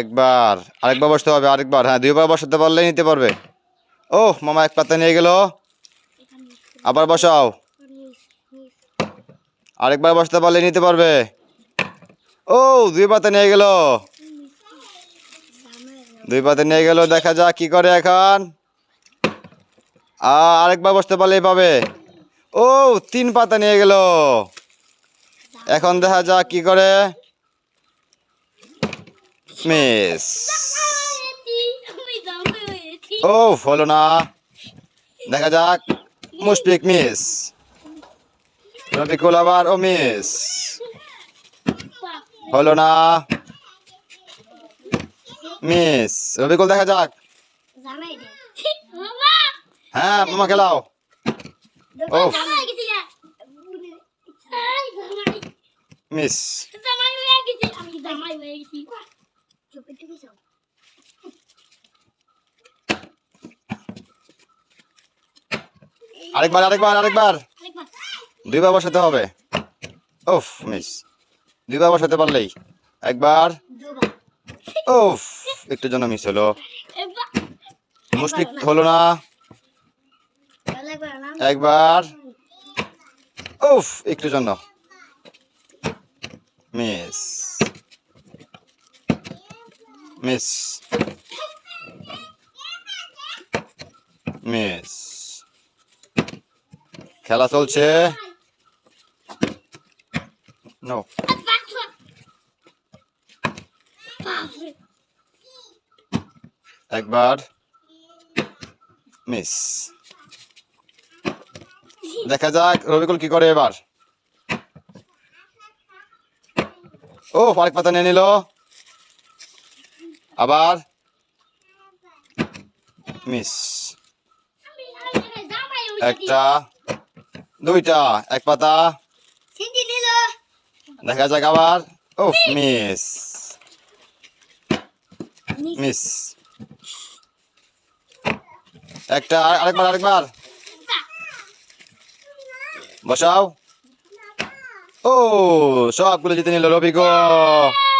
একবার, আরেকবার বসতে হবে, আরেকবার। হ্যাঁ দুইবার বসাতে পারলেই নিতে পারবে। ও মামা এক পাতা নিয়ে গেল। আবার বসাও। আরেকবার বসতে পারলে নিতে পারবে। ও দুই পাতা নিয়ে গেল। দুই পাতা নিয়ে গেল, দেখা যাক কি করে এখন। আরেকবার বসতে পারলেই পাবে। ও তিন পাতা নিয়ে গেল। এখন দেখা যাক কি করে। মিস। ও হলো না। দেখা যাক। মুশফিক, মিস। রফিকুল আবার, ও, মিস। হলো না। মিস, রফিকুল, দেখা যাক। হ্যাঁ মামা খেলাও। ও। মিস। চুপে চুপে সব আরেকবার আরেকবার আরেকবার। দুইবার বসাতে হবে। ওফ মিস দুইবার বসাতে পারলেই। একবার। ওফ একটু জন্য মিস হলো। মুশফিক হলো না। একবার একবার। একটু জন্য মিস মিস মিস খেলা চলছে। নো একবার। মিস দেখা যাক রবিকুল কি করে এবার। ও আরেক পাতা নিয়ে নিল। আবার? মিস একটা, দুইটা, এক পাতা। দেখা যাক আবার। ও মিস মিস একটা আর- আরেকবার আরেকবার। বসাও। ও, সবগুলো জিতে নিল রবিকুল